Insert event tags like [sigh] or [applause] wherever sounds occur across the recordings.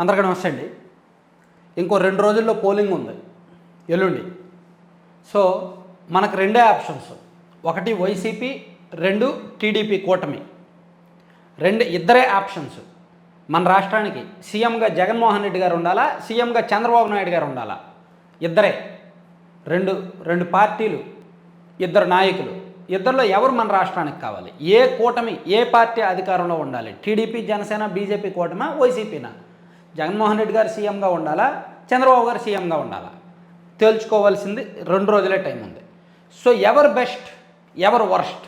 అందరికీ నమస్తే అండి. ఇంకో రెండు రోజుల్లో పోలింగ్ ఉంది ఎల్లుండి. సో మనకు రెండే ఆప్షన్స్. ఒకటి వైసీపీ రెండు టీడీపీ కూటమి. రెండు ఇద్దరే ఆప్షన్స్. మన రాష్ట్రానికి సీఎంగా జగన్మోహన్ రెడ్డి గారు ఉండాలా సీఎంగా చంద్రబాబు నాయుడు గారు ఉండాలా? ఇద్దరే. రెండు రెండు పార్టీలు ఇద్దరు నాయకులు. ఇద్దరిలో ఎవరు మన రాష్ట్రానికి కావాలి? ఏ కూటమి ఏ పార్టీ అధికారంలో ఉండాలి? టీడీపీ జనసేన బీజేపీ కూటమా వైసీపీనా? జగన్మోహన్ రెడ్డి గారు సీఎంగా ఉండాలా? చంద్రబాబు గారు సీఎంగా ఉండాలా? తేల్చుకోవాల్సింది రెండు రోజులే టైం ఉంది. సో ఎవరు బెస్ట్ ఎవరు వర్స్ట్?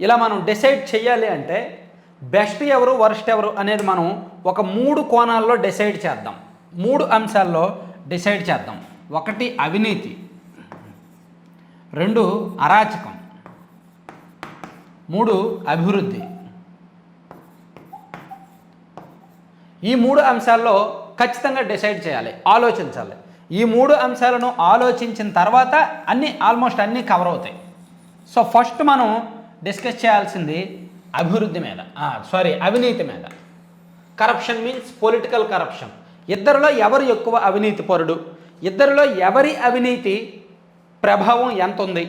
ఇలా మనం డిసైడ్ చేయాలి అంటే బెస్ట్ ఎవరు వర్స్ట్ ఎవరు అనేది మనం ఒక మూడు కోణాల్లో డిసైడ్ చేద్దాం. మూడు అంశాల్లో డిసైడ్ చేద్దాం. ఒకటి అవినీతి రెండు అరాచకం మూడు అభివృద్ధి. ఈ మూడు అంశాల్లో ఖచ్చితంగా డిసైడ్ చేయాలి ఆలోచించాలి. ఈ మూడు అంశాలను ఆలోచించిన తర్వాత అన్నీ ఆల్మోస్ట్ అన్నీ కవర్ అవుతాయి. సో ఫస్ట్ మనం డిస్కస్ చేయాల్సింది అభివృద్ధి మీద సారీ అవినీతి మీద. కరప్షన్ మీన్స్ పొలిటికల్ కరప్షన్ ఇద్దరిలో ఎవరు ఎక్కువ అవినీతి పరుడు? ఇద్దరిలో ఎవరి అవినీతి ప్రభావం ఎంత ఉంది?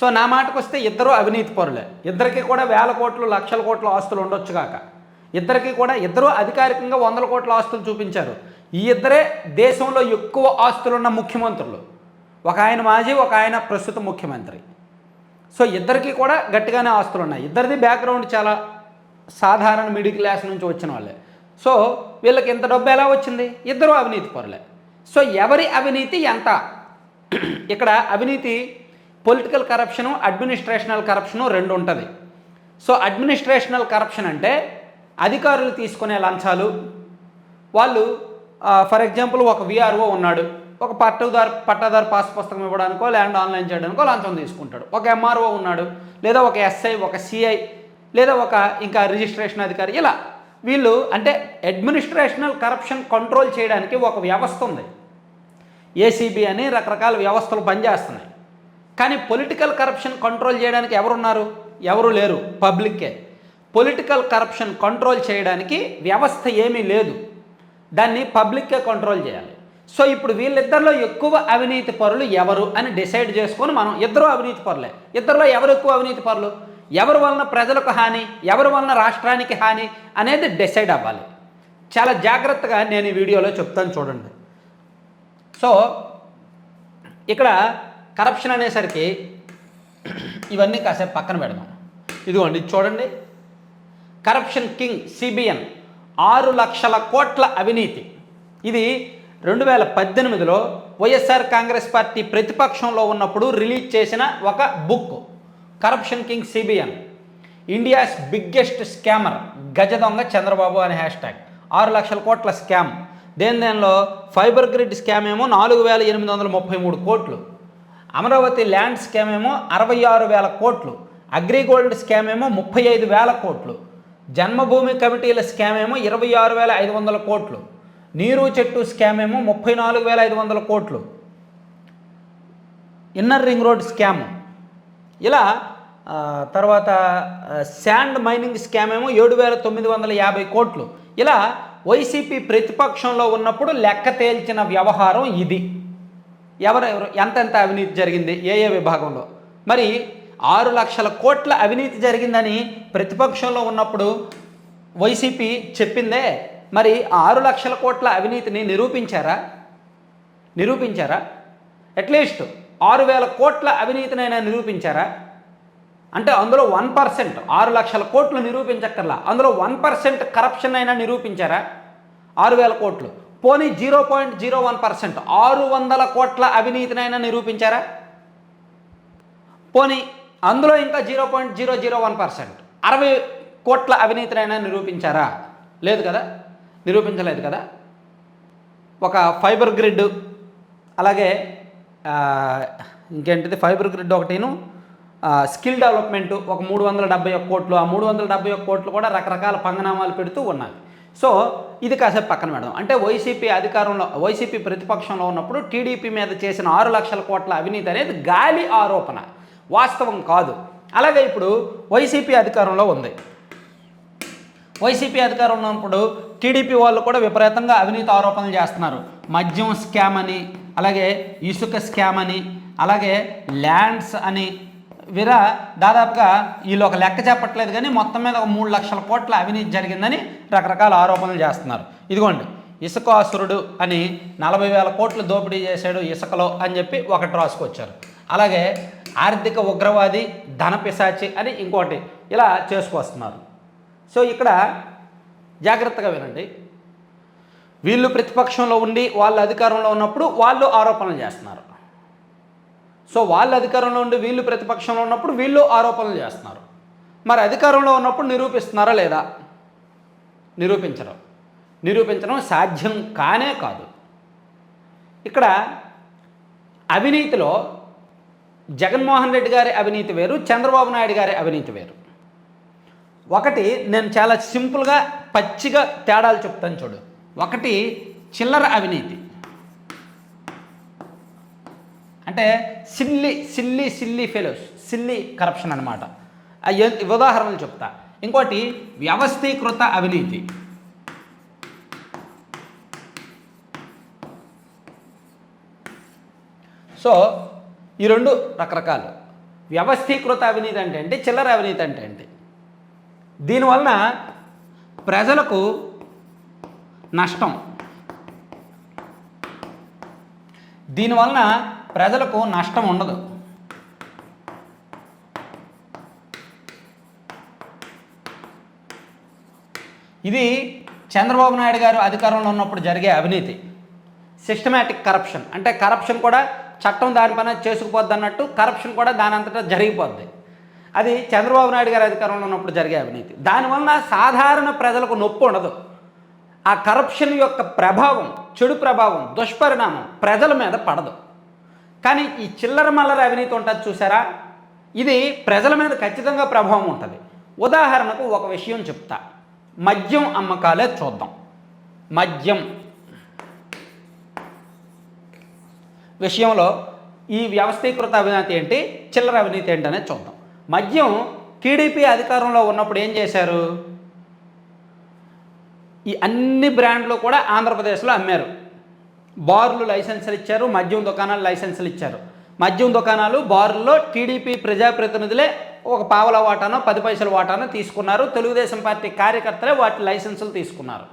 సో నా మాటకు వస్తే ఇద్దరు అవినీతి పరులే. ఇద్దరికి కూడా వేల కోట్లు లక్షల కోట్ల ఆస్తులు ఉండొచ్చు కాక. ఇద్దరికి కూడా ఇద్దరు అధికారికంగా వందల కోట్ల ఆస్తులు చూపించారు. ఈ ఇద్దరే దేశంలో ఎక్కువ ఆస్తులున్న ముఖ్యమంత్రులు. ఒక ఆయన మాజీ ఒక ఆయన ప్రస్తుత ముఖ్యమంత్రి. సో ఇద్దరికి కూడా గట్టిగానే ఆస్తులు ఉన్నాయి ఇద్దరిది బ్యాక్గ్రౌండ్ చాలా సాధారణ మిడిల్ క్లాస్ నుంచి వచ్చిన వాళ్ళే. సో వీళ్ళకి ఇంత డబ్బు ఎలా వచ్చింది? ఇద్దరు అవినీతి పరులే. సో ఎవరి అవినీతి ఎంత? ఇక్కడ అవినీతి పొలిటికల్ కరప్షను అడ్మినిస్ట్రేషనల్ కరప్షను రెండు ఉంటుంది సో అడ్మినిస్ట్రేషనల్ కరప్షన్ అంటే అధికారులు తీసుకునే లంచాలు. వాళ్ళు ఫర్ ఎగ్జాంపుల్ ఒక విఆర్ఓ ఉన్నాడు. ఒక పట్టుదారు పట్టాదారు పాస్ పుస్తకం ఇవ్వడానికో ల్యాండ్ ఆన్లైన్ చేయడానికో లంచం తీసుకుంటాడు. ఒక ఎంఆర్ఓ ఉన్నాడు లేదా ఒక ఎస్ఐ ఒక సిఐ లేదా ఒక ఇంకా రిజిస్ట్రేషన్ అధికారి. ఇలా వీళ్ళు అంటే అడ్మినిస్ట్రేషనల్ కరప్షన్ కంట్రోల్ చేయడానికి ఒక వ్యవస్థ ఉంది. ఏసీబీ అని రకరకాల వ్యవస్థలు పనిచేస్తున్నాయి కానీ పొలిటికల్ కరప్షన్ కంట్రోల్ చేయడానికి ఎవరున్నారు? ఎవరు లేరు. పబ్లిక్కే. పొలిటికల్ కరప్షన్ కంట్రోల్ చేయడానికి వ్యవస్థ ఏమీ లేదు. దాన్ని పబ్లిక్కే కంట్రోల్ చేయాలి. సో ఇప్పుడు వీళ్ళిద్దరిలో ఎక్కువ అవినీతి పరులు ఎవరు అని డిసైడ్ చేసుకొని మనం ఇద్దరు అవినీతి పరులే. ఇద్దరిలో ఎవరు ఎక్కువ అవినీతి పరులు? ఎవరి వలన ప్రజలకు హాని? ఎవరి వలన రాష్ట్రానికి హాని అనేది డిసైడ్ అవ్వాలి. చాలా జాగ్రత్తగా నేను ఈ వీడియోలో చెప్తాను చూడండి. సో ఇక్కడ కరప్షన్ అనేసరికి ఇవన్నీ కాసేపు పక్కన పెడదాం. ఇదిగోండి చూడండి. కరప్షన్ కింగ్ సిబిఎన్ ఆరు లక్షల కోట్ల అవినీతి. ఇది రెండు వేల పద్దెనిమిదిలో వైఎస్ఆర్ కాంగ్రెస్ పార్టీ ప్రతిపక్షంలో ఉన్నప్పుడు రిలీజ్ చేసిన ఒక book. Corruption king CBN India's biggest scammer గజ దొంగ చంద్రబాబు అనే హ్యాష్ ట్యాగ్ ఆరు లక్షల కోట్ల స్కామ్. దేని దేనిలో? ఫైబర్ గ్రిడ్ స్కామ్ ఏమో నాలుగు వేల ఎనిమిది వందల ముప్పై మూడు కోట్లు. అమరావతి ల్యాండ్ స్కామ్ ఏమో అరవై ఆరు వేల కోట్లు. అగ్రిగోల్డ్ స్కామ్ ఏమో ముప్పై ఐదు వేల కోట్లు. జన్మభూమి కమిటీల స్కామ్ ఏమో ఇరవై ఆరు వేల ఐదు వందల కోట్లు. నీరు చెట్టు స్కామ్ ఏమో ముప్పై నాలుగు వేల ఐదు వందల కోట్లు. Inner ring road scam. ఇలా తర్వాత శాండ్ మైనింగ్ స్కామ్ ఏమో ఏడు వేల తొమ్మిది వందల యాభై కోట్లు. ఇలా వైసీపీ ప్రతిపక్షంలో ఉన్నప్పుడు లెక్క తేల్చిన వ్యవహారం ఇది. ఎవరెవరు ఎంతెంత అవినీతి జరిగింది? ఏ ఏ విభాగంలో? మరి ఆరు లక్షల కోట్ల అవినీతి జరిగిందని ప్రతిపక్షంలో ఉన్నప్పుడు వైసీపీ చెప్పిందే. మరి ఆరు లక్షల కోట్ల అవినీతిని నిరూపించారా? నిరూపించారా? అట్లీస్ట్ ఆరు వేల కోట్ల అవినీతినైనా నిరూపించారా? అంటే అందులో వన్ పర్సెంట్ ఆరు లక్షల కోట్లు నిరూపించక్కర్లా. అందులో వన్ పర్సెంట్ కరప్షన్ అయినా నిరూపించారా? ఆరు వేల కోట్లు. పోనీ zero point zero one percent ఆరు వందల కోట్ల అవినీతినైనా నిరూపించారా? పోనీ అందులో ఇంకా zero point zero zero one percent. అరవై కోట్ల అవినీతినైనా నిరూపించారా? లేదు కదా? నిరూపించలేదు కదా? ఒక ఫైబర్ గ్రిడ్ అలాగే ఇంకేంటిది? ఫైబర్ గ్రిడ్ ఒకటిను స్కిల్ డెవలప్మెంట్ ఒక మూడు వందల డెబ్బై ఒక్క కోట్లు ఆ మూడు వందల డెబ్బై ఒక్క కోట్లు కూడా రకరకాల పంగనామాలు పెడుతూ ఉన్నాయి. సో ఇది కాసేపు పక్కన పెడదాం. అంటే వైసీపీ అధికారంలో వైసీపీ ప్రతిపక్షంలో ఉన్నప్పుడు టీడీపీ మీద చేసిన ఆరు లక్షల కోట్ల అవినీతి అనేది గాలి ఆరోపణ. వాస్తవం కాదు. అలాగే ఇప్పుడు వైసీపీ అధికారంలో ఉంది. వైసీపీ అధికారంలో ఉన్నప్పుడు టీడీపీ వాళ్ళు కూడా విపరీతంగా అవినీతి ఆరోపణలు చేస్తున్నారు. మద్యం స్కామ్ అని అలాగే ఇసుక స్కామ్ అని అలాగే ల్యాండ్స్ అని. వీరా దాదాపుగా వీళ్ళు ఒక లెక్క చెప్పట్లేదు కానీ మొత్తం మీద ఒక మూడు లక్షల కోట్ల అవినీతి జరిగిందని రకరకాల ఆరోపణలు చేస్తున్నారు. ఇదిగోండి ఇసుకాసురుడు అని నలభై వేల కోట్లు దోపిడీ చేశాడు ఇసుకలో అని చెప్పి ఒకటి రాసుకొచ్చారు అలాగే ఆర్థిక ఉగ్రవాది ధన పిశాచి అని ఇంకోటి ఇలా చేసుకొస్తున్నారు. సో ఇక్కడ జాగ్రత్తగా వినండి. వీళ్ళు ప్రతిపక్షంలో ఉండి వాళ్ళు అధికారంలో ఉన్నప్పుడు వాళ్ళు ఆరోపణలు చేస్తున్నారు. సో వాళ్ళు అధికారంలో ఉండి వీళ్ళు ప్రతిపక్షంలో ఉన్నప్పుడు వీళ్ళు ఆరోపణలు చేస్తున్నారు. మరి అధికారంలో ఉన్నప్పుడు నిరూపిస్తున్నారా లేదా? నిరూపించరు. నిరూపించడం సాధ్యం కానే కాదు. ఇక్కడ అవినీతిలో జగన్మోహన్ రెడ్డి గారి అవినీతి వేరు చంద్రబాబు నాయుడు గారి అవినీతి వేరు. ఒకటి నేను చాలా సింపుల్గా పచ్చిగా తేడాలు చెప్తాను చూడు. ఒకటి చిల్లర అవినీతి. అంటే silly silly silly fellows silly corruption అనమాట ఉదాహరణలు చెప్తా. ఇంకోటి వ్యవస్థీకృత అవినీతి. సో ఈ రెండు రకరకాలు. వ్యవస్థీకృత అవినీతి అంటే ఏంటి? చిల్లర అవినీతి అంటే ఏంటి? దీనివలన ప్రజలకు నష్టం. దీనివలన ప్రజలకు నష్టం ఉండదు. ఇది చంద్రబాబు నాయుడు గారు అధికారంలో ఉన్నప్పుడు జరిగే అవినీతి. సిస్టమేటిక్ కరప్షన్ అంటే కరప్షన్ కూడా చట్టం దానిపైన చేసుకుపోద్ది అన్నట్టు కరప్షన్ కూడా దాని అంతటా జరిగిపోద్ది. అది చంద్రబాబు నాయుడు గారి అధికారంలో ఉన్నప్పుడు జరిగే అవినీతి. దానివలన సాధారణ ప్రజలకు నొప్పి ఉండదు. ఆ కరప్షన్ యొక్క ప్రభావం చెడు ప్రభావం దుష్పరిణామం ప్రజల మీద పడదు. కానీ ఈ చిల్లర మల్లర అవినీతి ఉంటుంది చూసారా? ఇది ప్రజల మీద ఖచ్చితంగా ప్రభావం ఉంటుంది. ఉదాహరణకు ఒక విషయం చెప్తా. మద్యం అమ్మకాలే చూద్దాం. మద్యం విషయంలో ఈ వ్యవస్థీకృత అవినీతి ఏంటి? చిల్లర అవినీతి ఏంటి అనేది చూద్దాం. మద్యం టీడీపీ అధికారంలో ఉన్నప్పుడు ఏం చేశారు? ఈ అన్ని బ్రాండ్లు కూడా ఆంధ్రప్రదేశ్లో అమ్మారు. బార్లు లైసెన్సులు ఇచ్చారు మద్యం దుకాణాలు లైసెన్సులు ఇచ్చారు. మద్యం దుకాణాలు బార్లలో టీడీపీ ప్రజాప్రతినిధులే ఒక పావల వాటానో పది పైసల వాటానో తీసుకున్నారు. తెలుగుదేశం పార్టీ కార్యకర్తలే వాటి లైసెన్సులు తీసుకున్నారు.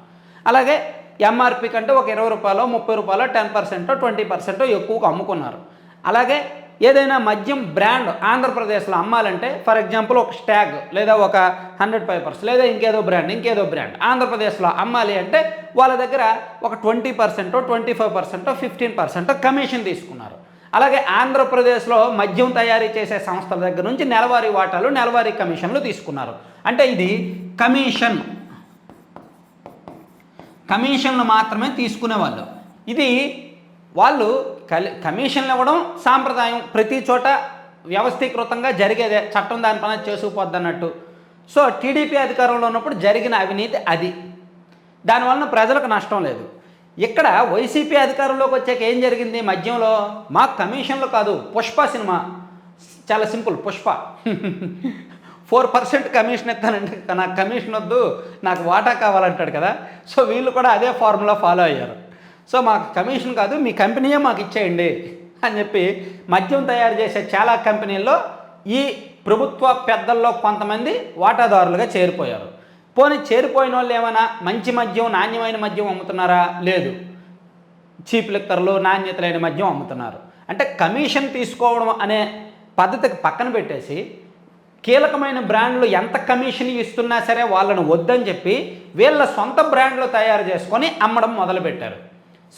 అలాగే ఎంఆర్పి కంటే ఒక ఇరవై రూపాయలు ముప్పై రూపాయలు టెన్ పర్సెంట్ ట్వంటీ పర్సెంట్ ఎక్కువగా అమ్ముకున్నారు. అలాగే ఏదైనా మద్యం బ్రాండ్ ఆంధ్రప్రదేశ్లో అమ్మాలంటే ఫర్ ఎగ్జాంపుల్ ఒక స్టాగ్ లేదా ఒక హండ్రెడ్ పేపర్స్ లేదా ఇంకేదో బ్రాండ్ ఇంకేదో బ్రాండ్ ఆంధ్రప్రదేశ్లో అమ్మాలి అంటే వాళ్ళ దగ్గర ఒక twenty percent twenty five percent fifteen percent commission తీసుకున్నారు. అలాగే ఆంధ్రప్రదేశ్లో మద్యం తయారీ చేసే సంస్థల దగ్గర నుంచి నెలవారీ వాటాలు నెలవారీ కమిషన్లు తీసుకున్నారు. అంటే ఇది కమిషన్. కమిషన్లు మాత్రమే తీసుకునేవాళ్ళు. ఇది వాళ్ళు కలి కమిషన్లు ఇవ్వడం సాంప్రదాయం. ప్రతి చోట వ్యవస్థీకృతంగా జరిగేదే. చట్టం దాని పని చేసుకుపోద్ది అన్నట్టు సో టీడీపీ అధికారంలో ఉన్నప్పుడు జరిగిన అవినీతి అది. దానివలన ప్రజలకు నష్టం లేదు. ఇక్కడ వైసీపీ అధికారంలోకి వచ్చాక ఏం జరిగింది మధ్యంలో? మా కమిషన్లు కాదు పుష్ప సినిమా. చాలా simple Pushpa. [laughs] Four percent commission ఇస్తానంటే నాకు కమిషన్ వద్దు నాకు వాటా కావాలంటాడు కదా. సో వీళ్ళు కూడా అదే ఫార్ములా ఫాలో అయ్యారు. సో మాకు కమిషన్ కాదు మీ కంపెనీయే మాకు ఇచ్చేయండి అని చెప్పి మద్యం తయారు చేసే చాలా కంపెనీల్లో ఈ ప్రభుత్వ పెద్దల్లో కొంతమంది వాటాదారులుగా చేరిపోయారు. పోనీ చేరిపోయిన వాళ్ళు ఏమైనా మంచి మద్యం నాణ్యమైన మద్యం అమ్ముతున్నారా? లేదు. చీప్ లిక్కర్లు నాణ్యత లేని మద్యం అమ్ముతున్నారు. అంటే కమిషన్ తీసుకోవడం అనే పద్ధతికి పక్కన పెట్టేసి కీలకమైన బ్రాండ్లు ఎంత కమిషన్ ఇస్తున్నా సరే వాళ్ళను వద్దని చెప్పి వీళ్ళ సొంత బ్రాండ్లు తయారు చేసుకొని అమ్మడం మొదలుపెట్టారు.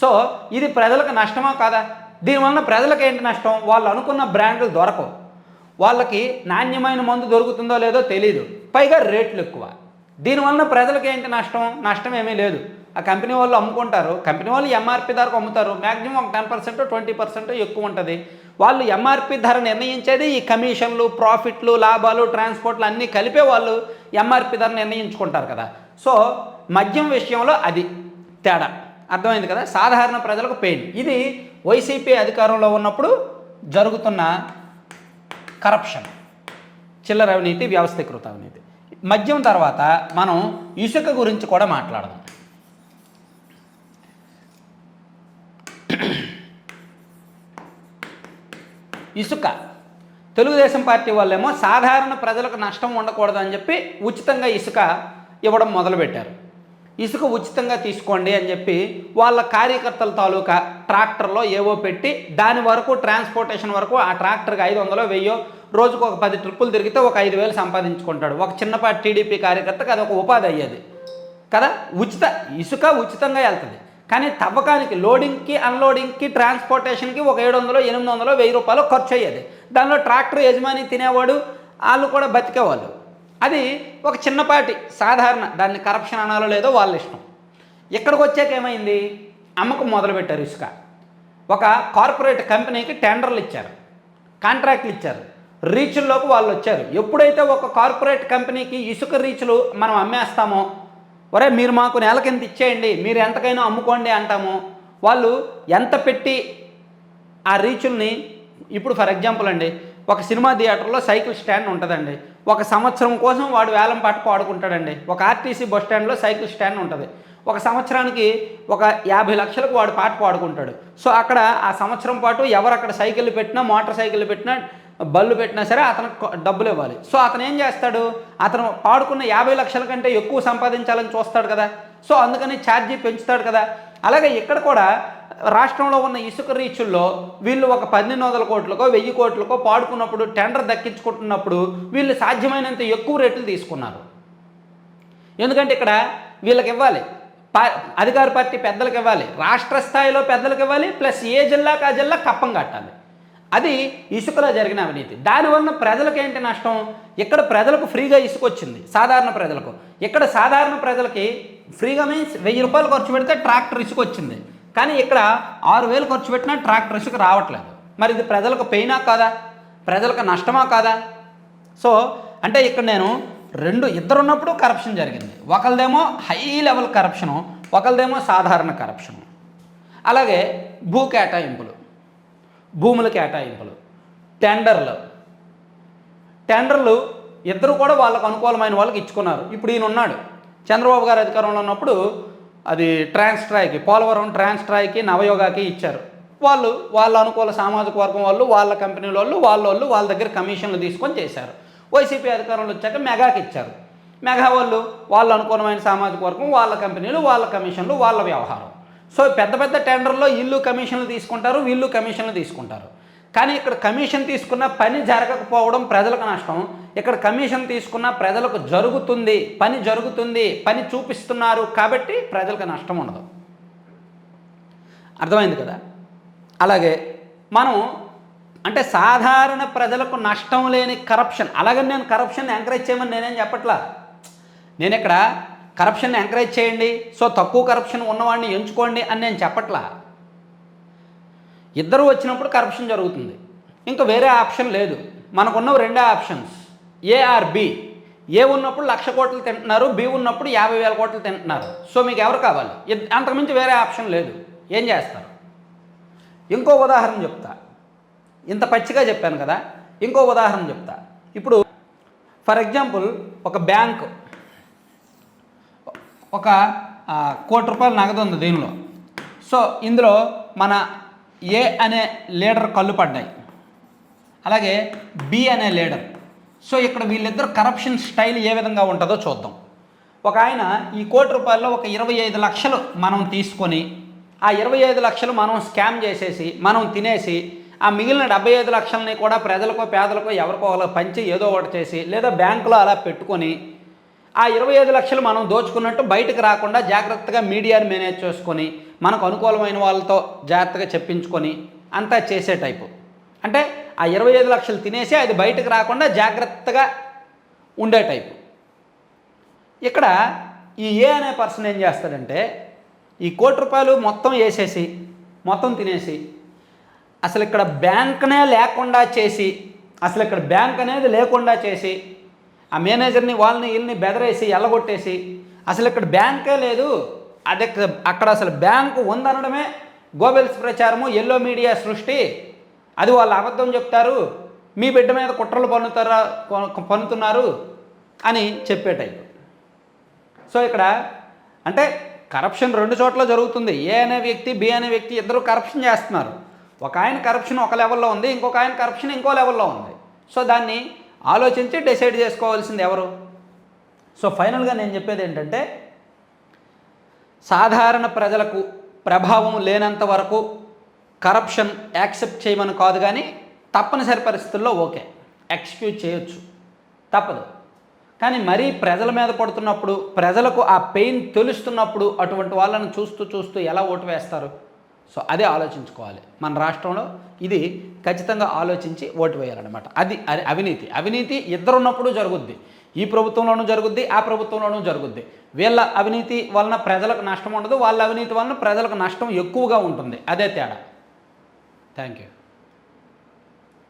సో ఇది ప్రజలకు నష్టమా కాదా? దీనివల్ల ప్రజలకు ఏంటి నష్టం? వాళ్ళు అనుకున్న బ్రాండ్లు దొరకవు. వాళ్ళకి నాణ్యమైన మందు దొరుకుతుందో లేదో తెలియదు పైగా రేట్లు ఎక్కువ. దీనివల్ల ప్రజలకు ఏంటి నష్టం? నష్టం ఏమీ లేదు. ఆ కంపెనీ వాళ్ళు అమ్ముకుంటారు. కంపెనీ వాళ్ళు ఎంఆర్పి ధరకు అమ్ముతారు. మ్యాక్సిమం ఒక టెన్ పర్సెంట్ ట్వంటీ పర్సెంట్ ఎక్కువ ఉంటుంది. వాళ్ళు ఎంఆర్పి ధర నిర్ణయించేది ఈ కమిషన్లు ప్రాఫిట్లు లాభాలు ట్రాన్స్పోర్ట్లు అన్నీ కలిపే వాళ్ళు ఎంఆర్పి ధర నిర్ణయించుకుంటారు కదా. సో మద్యం విషయంలో అది తేడా. అర్థమైంది కదా? సాధారణ ప్రజలకు పెయిన్ ఇది వైసీపీ అధికారంలో ఉన్నప్పుడు జరుగుతున్న కరప్షన్ చిల్లర అవినీతి వ్యవస్థీకృత అవినీతి. మద్యం తర్వాత మనం ఇసుక గురించి కూడా మాట్లాడదాం. ఇసుక. తెలుగుదేశం పార్టీ వాళ్ళేమో సాధారణ ప్రజలకు నష్టం ఉండకూడదు అని చెప్పి ఉచితంగా ఇసుక ఇవ్వడం మొదలుపెట్టారు. ఇసుక ఉచితంగా తీసుకోండి అని చెప్పి వాళ్ళ కార్యకర్తల తాలూకా ట్రాక్టర్లో ఏవో పెట్టి దాని వరకు ట్రాన్స్పోర్టేషన్ వరకు ఆ ట్రాక్టర్కి ఐదు వందలో వెయ్యో రోజుకు ఒక పది ట్రిప్పులు తిరిగితే ఒక ఐదు వేలు సంపాదించుకుంటాడు. ఒక చిన్నపాటి టీడీపీ కార్యకర్తకు అది ఒక ఉపాధి అయ్యేది. కదా? ఉచిత ఇసుక ఉచితంగా వెళ్తుంది. కానీ తవ్వకానికి లోడింగ్కి అన్లోడింగ్కి ట్రాన్స్పోర్టేషన్కి ఒక ఏడు వందలు ఎనిమిది వందలు వెయ్యి రూపాయలు ఖర్చు అయ్యేది దానిలో ట్రాక్టర్ యజమాని తినేవాడు వాళ్ళు కూడా బతికేవాళ్ళు. అది ఒక చిన్నపాటి సాధారణ దాన్ని కరప్షన్ అనాలో లేదో వాళ్ళ ఇష్టం. ఇక్కడికి వచ్చాక ఏమైంది? అమ్మకం మొదలుపెట్టారు ఇసుక. ఒక కార్పొరేట్ కంపెనీకి టెండర్లు ఇచ్చారు. కాంట్రాక్ట్లు ఇచ్చారు. రీచ్ల్లోకి వాళ్ళు వచ్చారు ఎప్పుడైతే ఒక కార్పొరేట్ కంపెనీకి ఇసుక రీచ్లు మనం అమ్మేస్తామో ఒరే మీరు మాకు నెల కింద ఇచ్చేయండి మీరు ఎంతకైనా అమ్ముకోండి అంటాము. వాళ్ళు ఎంత పెట్టి ఆ రీచుల్ని ఇప్పుడు ఫర్ ఎగ్జాంపుల్ అండి ఒక సినిమా థియేటర్లో సైకిల్ స్టాండ్ ఉంటుందండి. ఒక సంవత్సరం కోసం వాడు వేలం పాట పాడుకుంటాడండి. ఒక ఆర్టీసీ బస్ స్టాండ్లో సైకిల్ స్టాండ్ ఉంటుంది. ఒక సంవత్సరానికి ఒక యాభై లక్షలకు వాడు పాట పాడుకుంటాడు. సో అక్కడ ఆ సంవత్సరం పాటు ఎవరు అక్కడ సైకిల్ పెట్టినా మోటార్ సైకిల్ పెట్టినా బళ్ళు పెట్టినా సరే అతనికి డబ్బులు ఇవ్వాలి. సో అతను ఏం చేస్తాడు? అతను పాడుకున్న యాభై లక్షల కంటే ఎక్కువ సంపాదించాలని చూస్తాడు కదా. సో అందుకని ఛార్జీ పెంచుతాడు కదా. అలాగే ఇక్కడ కూడా రాష్ట్రంలో ఉన్న ఇసుక రీచుల్లో వీళ్ళు ఒక పన్నెండు వందల కోట్లకో వెయ్యి కోట్లకో పాడుకున్నప్పుడు టెండర్ దక్కించుకుంటున్నప్పుడు వీళ్ళు సాధ్యమైనంత ఎక్కువ రేట్లు తీసుకున్నారు. ఎందుకంటే ఇక్కడ వీళ్ళకి ఇవ్వాలి. అధికార పార్టీ పెద్దలకు ఇవ్వాలి. రాష్ట్ర స్థాయిలో పెద్దలకు ఇవ్వాలి. ప్లస్ ఏ జిల్లాకు ఆ జిల్లా కప్పం కట్టాలి. అది ఇసుకలో జరిగిన అవినీతి. దానివల్ల ప్రజలకు ఏంటి నష్టం? ఇక్కడ ప్రజలకు ఫ్రీగా ఇసుక వచ్చింది సాధారణ ప్రజలకు. ఇక్కడ సాధారణ ప్రజలకి ఫ్రీగా మీన్స్ వెయ్యి రూపాయలు ఖర్చు పెడితే ట్రాక్టర్ ఇసుక వచ్చింది కానీ ఇక్కడ ఆరు వేలు ఖర్చు పెట్టినా ట్రాక్టర్ ఇసుక రావట్లేదు. మరి ఇది ప్రజలకు పెయినా కాదా? ప్రజలకు నష్టమా కాదా? సో అంటే ఇక్కడ నేను రెండు ఇద్దరు ఉన్నప్పుడు కరప్షన్ జరిగింది. ఒకరిదేమో హై లెవెల్ కరప్షను ఒకరిదేమో సాధారణ కరప్షను అలాగే భూ కేటాయింపులు. భూముల కేటాయింపులు టెండర్లు. టెండర్లు ఇద్దరు కూడా వాళ్ళకు అనుకూలమైన వాళ్ళకి ఇచ్చుకున్నారు. ఇప్పుడు ఈయన ఉన్నాడు. చంద్రబాబు గారు అధికారంలో ఉన్నప్పుడు అది ట్రాన్స్ట్రాయ్కి పోలవరం ట్రాన్స్ట్రాయ్కి నవయోగాకి ఇచ్చారు. వాళ్ళు వాళ్ళ అనుకూల సామాజిక వర్గం వాళ్ళు వాళ్ళ కంపెనీల వాళ్ళు వాళ్ళ వాళ్ళు వాళ్ళ దగ్గర కమిషన్లు తీసుకొని చేశారు. వైసీపీ అధికారంలో వచ్చాక మెగాకి ఇచ్చారు. మెగా వాళ్ళు వాళ్ళ అనుకూలమైన సామాజిక వర్గం వాళ్ళ కంపెనీలు వాళ్ళ కమిషన్లు వాళ్ళ వ్యవహారం. సో పెద్ద పెద్ద టెండర్లో ఇల్లు కమిషన్లు తీసుకుంటారు వీళ్ళు కమిషన్లు తీసుకుంటారు. కానీ ఇక్కడ కమిషన్ తీసుకున్న పని జరగకపోవడం ప్రజలకు నష్టం. ఇక్కడ కమిషన్ తీసుకున్న ప్రజలకు జరుగుతుంది పని జరుగుతుంది పని చూపిస్తున్నారు కాబట్టి ప్రజలకు నష్టం ఉండదు. అర్థమైంది కదా? అలాగే మనం అంటే సాధారణ ప్రజలకు నష్టం లేని కరప్షన్ అలాగని నేను కరప్షన్ ఎంకరేజ్ చేయమని నేనేం చెప్పట్లా? నేను ఇక్కడ కరప్షన్ ఎంకరేజ్ చేయండి. సో తక్కువ కరప్షన్ ఉన్నవాడిని ఎంచుకోండి అని నేను చెప్పట్లా. ఇద్దరు వచ్చినప్పుడు కరప్షన్ జరుగుతుంది. ఇంకా వేరే ఆప్షన్ లేదు. మనకున్న రెండే options. A or B A ఉన్నప్పుడు లక్ష కోట్లు తింటున్నారు బి ఉన్నప్పుడు యాభై వేల కోట్లు తింటున్నారు. సో మీకు ఎవరు కావాలి? అంతకుమించి వేరే ఆప్షన్ లేదు. ఏం చేస్తారు? ఇంకో ఉదాహరణ చెప్తా. ఇంత పచ్చిగా చెప్పాను కదా. ఇంకో ఉదాహరణ చెప్తా. ఇప్పుడు ఫర్ ఎగ్జాంపుల్ ఒక బ్యాంకు ఒక కోటి రూపాయలు నగదు ఉంది దీనిలో. సో ఇందులో మన ఏ అనే లీడర్ కళ్ళు పడ్డాయి. అలాగే బి అనే లీడర్. సో ఇక్కడ వీళ్ళిద్దరు కరప్షన్ స్టైల్ ఏ విధంగా ఉంటుందో చూద్దాం. ఒక ఆయన ఈ కోటి రూపాయల్లో ఒక ఇరవై ఐదు లక్షలు మనం తీసుకొని ఆ ఇరవై ఐదు లక్షలు మనం స్కామ్ చేసేసి మనం తినేసి ఆ మిగిలిన డెబ్బై ఐదు లక్షలని కూడా ప్రజలకో పేదలకో ఎవరికో వాళ్ళకి పంచి ఏదో ఒకటి చేసి లేదా బ్యాంకులో అలా పెట్టుకొని ఆ ఇరవై ఐదు లక్షలు మనం దోచుకున్నట్టు బయటకు రాకుండా జాగ్రత్తగా మీడియాని మేనేజ్ చేసుకొని మనకు అనుకూలమైన వాళ్ళతో జాగ్రత్తగా చెప్పించుకొని అంతా చేసే టైపు అంటే ఆ ఇరవై ఐదు లక్షలు తినేసి అది బయటకు రాకుండా జాగ్రత్తగా ఉండే టైపు ఇక్కడ ఈ ఏ అనే పర్సన్ ఏం చేస్తాడంటే ఈ కోటి రూపాయలు మొత్తం వేసేసి మొత్తం తినేసి అసలు ఇక్కడ బ్యాంక్నే లేకుండా చేసి అసలు ఇక్కడ బ్యాంక్ అనేది లేకుండా చేసి ఆ మేనేజర్ని వాళ్ళని వీళ్ళని బెదరేసి ఎల్లగొట్టేసి అసలు ఇక్కడ బ్యాంకే లేదు. అది అక్కడ అసలు బ్యాంకు ఉందనడమే గోబెల్స్ ప్రచారము ఎల్లో మీడియా సృష్టి. అది వాళ్ళు అబద్ధం చెప్తారు. మీ బిడ్డ మీద కుట్రలు పన్నుతారా పన్నుతున్నారు అని చెప్పే టైప్ సో ఇక్కడ అంటే కరప్షన్ రెండు చోట్ల జరుగుతుంది. ఏ అనే వ్యక్తి బి అనే వ్యక్తి ఇద్దరు కరప్షన్ చేస్తున్నారు. ఒక ఆయన కరప్షన్ ఒక లెవెల్లో ఉంది ఇంకొక ఆయన కరప్షన్ ఇంకో లెవెల్లో ఉంది. సో దాన్ని ఆలోచించి డిసైడ్ చేసుకోవాల్సింది ఎవరు? సో ఫైనల్గా నేను చెప్పేది ఏంటంటే సాధారణ ప్రజలకు ప్రభావం లేనంత వరకు కరప్షన్ యాక్సెప్ట్ చేయమని కాదు కానీ తప్పనిసరి పరిస్థితుల్లో ఓకే. ఎక్స్క్యూజ్ చేయొచ్చు. తప్పదు. కానీ మరీ ప్రజల మీద పడుతున్నప్పుడు ప్రజలకు ఆ పెయిన్ తెలుస్తున్నప్పుడు అటువంటి వాళ్ళని చూస్తూ చూస్తూ ఎలా ఓటు వేస్తారు? సో అదే ఆలోచించుకోవాలి. మన రాష్ట్రంలో ఇది ఖచ్చితంగా ఆలోచించి ఓటు వేయాలన్నమాట. అది అది అవినీతి. అవినీతి ఇద్దరున్నప్పుడు జరుగుద్ది. ఈ ప్రభుత్వంలోనూ జరుగుద్ది ఆ ప్రభుత్వంలోనూ జరుగుద్ది. వీళ్ళ అవినీతి వలన ప్రజలకు నష్టం ఉండదు వాళ్ళ అవినీతి వలన ప్రజలకు నష్టం ఎక్కువగా ఉంటుంది. అదే తేడా. Thank you